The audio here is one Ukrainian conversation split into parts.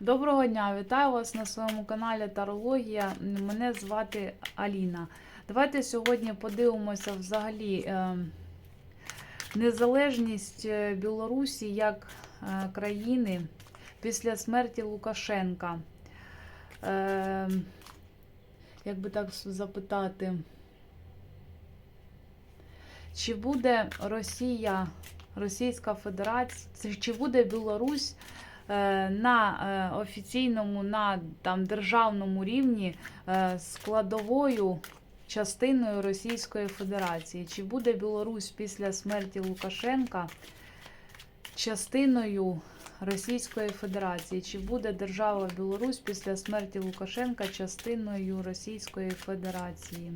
Доброго дня, вітаю вас на своєму каналі Тарологія. Мене звати Аліна. Давайте сьогодні подивимося взагалі е, незалежність е, Білорусі як е, країни після смерті Лукашенка. Як би так запитати, чи буде Росія, Російська Федерація, чи буде Білорусь? Е, на е, офіційному, на там, державному рівні е, складовою частиною Російської Федерації. Чи буде Білорусь після смерті Лукашенка частиною Російської Федерації? Чи буде держава Білорусь після смерті Лукашенка частиною Російської Федерації?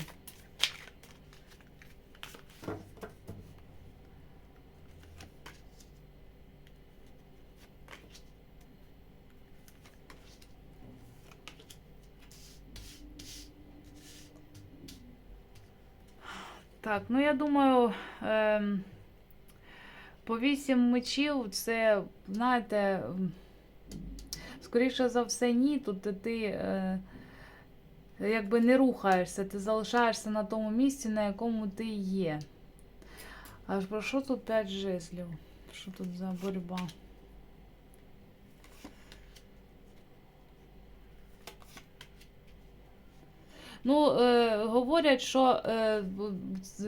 Так, ну я думаю, ем, по вісім мечів це, знаєте, скоріше за все, ні. Тут ти е, якби не рухаєшся, ти залишаєшся на тому місці, на якому ти є. Аж про що тут п'ять жезлів? Що тут за боротьба? Ну, е, говорять, що е,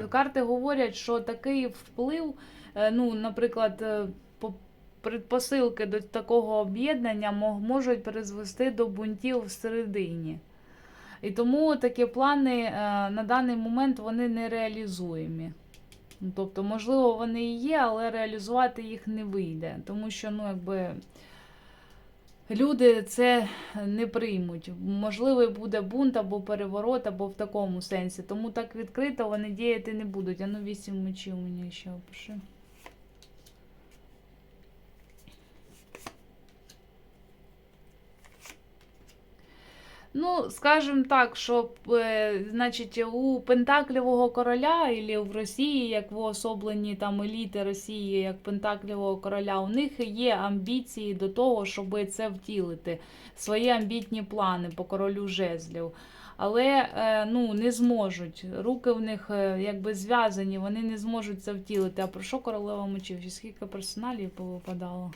карти говорять, що такий вплив, е, ну, наприклад, е, по- предпосилки до такого об'єднання мо- можуть призвести до бунтів всередині. І тому такі плани е, на даний момент вони не реалізуємі. Ну, Тобто, можливо, вони і є, але реалізувати їх не вийде. Тому що, ну, якби. Люди це не приймуть. Можливий буде бунт або переворот, або в такому сенсі. Тому так відкрито вони діяти не будуть. А ну вісім мечів мені ще опиши. Ну, скажімо так, що е, значить, у Пентаклівого короля, або в Росії, як в уособлені там еліти Росії, як Пентаклівого короля, у них є амбіції до того, щоб це втілити, свої амбітні плани по королю жезлів. Але е, ну, не зможуть. Руки в них е, якби зв'язані, вони не зможуть це втілити. А про що королева мечів? Скільки персоналів повипадало?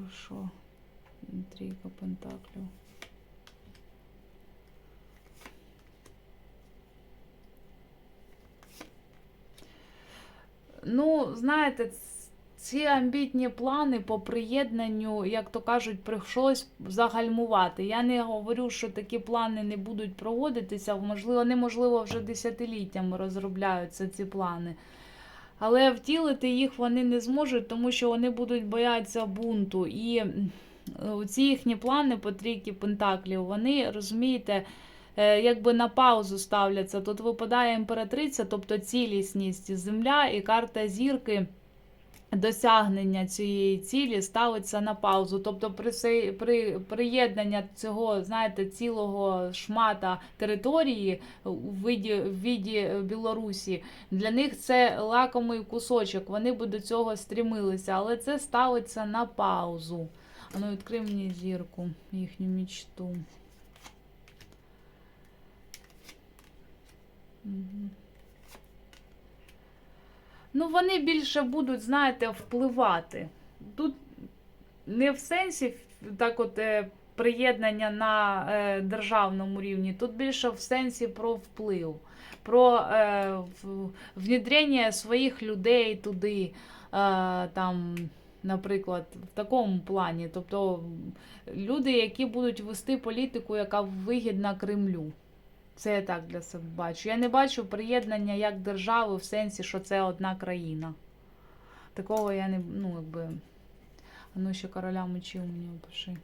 Хорошо. Трійка пентаклів. Ну, знаєте, ці амбітні плани по приєднанню, як то кажуть, прийшлось загальмувати. Я не говорю, що такі плани не будуть проводитися. Можливо, неможливо вже десятиліттями розробляються ці плани. Але втілити їх вони не зможуть, тому що вони будуть боятися бунту. І ці їхні плани по трійки Пентаклів, вони, розумієте, е, якби на паузу ставляться. Тут випадає імператриця, тобто цілісність земля і карта зірки. Досягнення цієї цілі ставиться на паузу. Тобто при, при приєднання цього, знаєте, цілого шмата території у виді, в віді Білорусі, для них це лакомий кусочок. Вони б до цього стрімилися, але це ставиться на паузу. Ну відкрий мені зірку, їхню мічту. Мгм. Ну, вони більше будуть, знаєте, впливати. Тут не в сенсі так от е, приєднання на е, державному рівні, тут більше в сенсі про вплив, про е, в- внедрення своїх людей туди, е, там, наприклад, в такому плані. Тобто люди, які будуть вести політику, яка вигідна Кремлю. Це я так для себе бачу. Я не бачу приєднання як держави в сенсі, що це одна країна. Такого я не, ну, якби. Ну ще короля мечів мені опиши.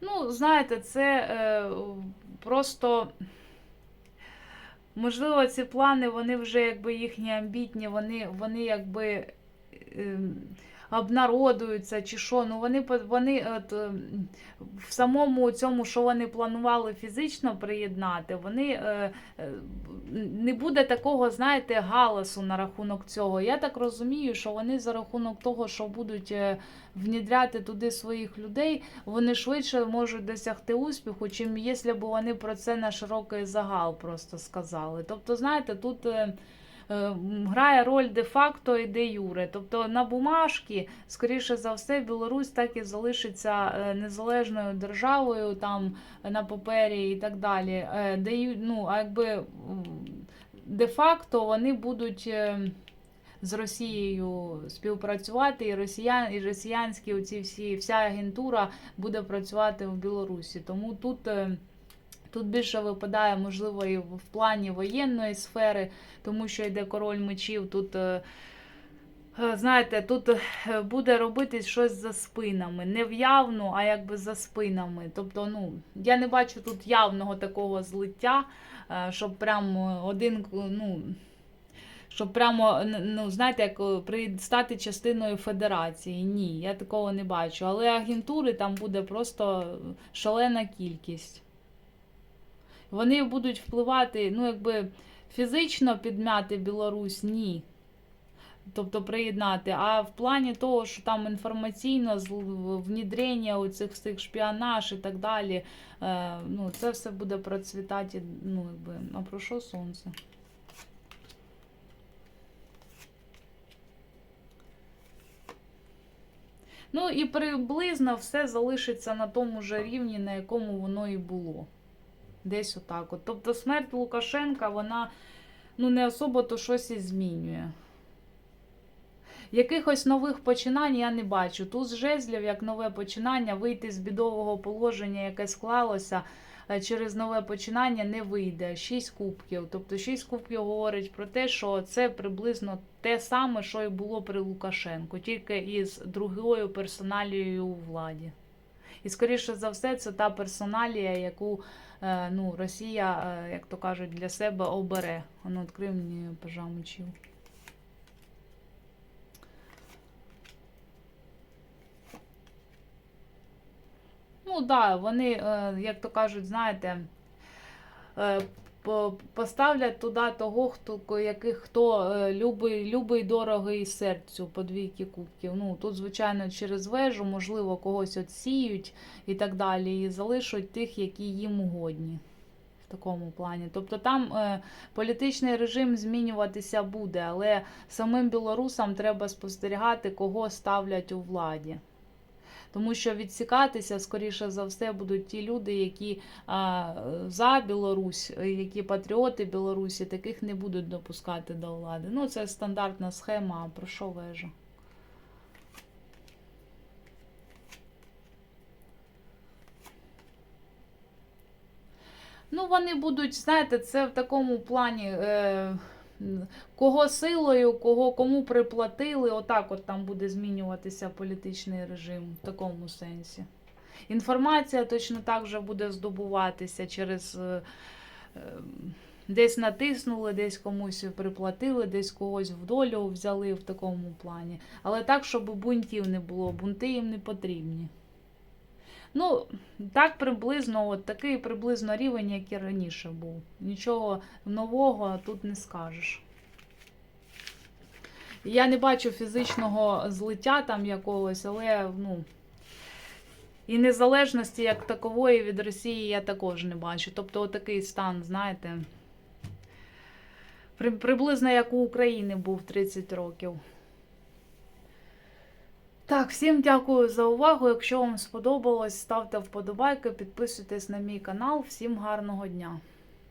Ну, знаєте, це е, просто Можливо, ці плани, вони вже якби їхні амбітні, вони, вони якби обнародуються чи що. Ну вони вони от, ем, в самому цьому, що вони планували фізично приєднати, вони е, е, не буде такого, знаєте, галасу на рахунок цього. Я так розумію, що вони за рахунок того, що будуть е, внідряти туди своїх людей, вони швидше можуть досягти успіху, чим якщо б вони про це на широкий загал просто сказали. Тобто, знаєте, тут. Е, Грає роль де-факто і де-юре. Тобто на бумажці, скоріше за все, Білорусь так і залишиться е, незалежною державою там на папері і так далі. Е, Де, ну, а якби де-факто вони будуть з Росією співпрацювати, і росіян, і росіянські оці всі, вся агентура буде працювати в Білорусі. Тому тут. Тут більше випадає, можливо, і в плані воєнної сфери, тому що йде король мечів. Тут, е, е, знаєте, тут е, буде робитись щось за спинами. Не в'явно, а якби за спинами. Тобто, ну, я не бачу тут явного такого злиття, щоб прямо один, ну. Щоб прямо, ну, знаєте, як стати частиною федерації. Ні, я такого не бачу. Але агентури там буде просто шалена кількість. Вони будуть впливати, ну, якби фізично підмяти Білорусь, ні. Тобто приєднати. А в плані того, що там інформаційно внідрення оцих всіх шпіонаж і так далі, е, ну, це все буде процвітати, ну, якби, а про що сонце? Ну і приблизно все залишиться на тому ж рівні, на якому воно і було. Десь отак. От. Тобто смерть Лукашенка, вона ну, не особо то щось і змінює. Якихось нових починань я не бачу. Туз жезлів, як нове починання, вийти з бідового положення, яке склалося е, через нове починання, не вийде. Шість кубків. Тобто шість кубків говорить про те, що це приблизно те саме, що і було при Лукашенку, тільки із другою персоналією у владі. І, скоріше за все, це та персоналія, яку е, ну, Росія, е, як то кажуть, для себе обере. Воно відкрив мені пожамочів. Ну так, да, вони, е, як то кажуть, знаєте, поставлять туди того, хто яких хто е, любий, любий дорогий серцю по двійки кубків. Ну тут, звичайно, через вежу, можливо, когось отсіють і так далі, і залишать тих, які їм угодні. В такому плані. Тобто там е, політичний режим змінюватися буде, але самим білорусам треба спостерігати, кого ставлять у владі. Тому що відсікатися, скоріше за все, будуть ті люди, які а, за Білорусь, які патріоти Білорусі, таких не будуть допускати до влади. Ну, це стандартна схема, про що вежа. Ну, вони будуть, знаєте, це в такому плані. Е, Кого силою, кого кому приплатили, отак от там буде змінюватися політичний режим в такому сенсі. Інформація точно так же буде здобуватися через е, е, десь натиснули, десь комусь приплатили, десь когось в долю взяли в такому плані. Але так, щоб бунтів не було, бунти їм не потрібні. Ну, так приблизно, от такий приблизно рівень, як і раніше був. Нічого нового тут не скажеш. Я не бачу фізичного злиття там якогось, але ну. І незалежності як такової від Росії я також не бачу. Тобто отакий стан, знаєте, при- приблизно як у України був 30 років. Так, всім дякую за увагу. Якщо вам сподобалось, ставте вподобайки, підписуйтесь на мій канал. Всім гарного дня!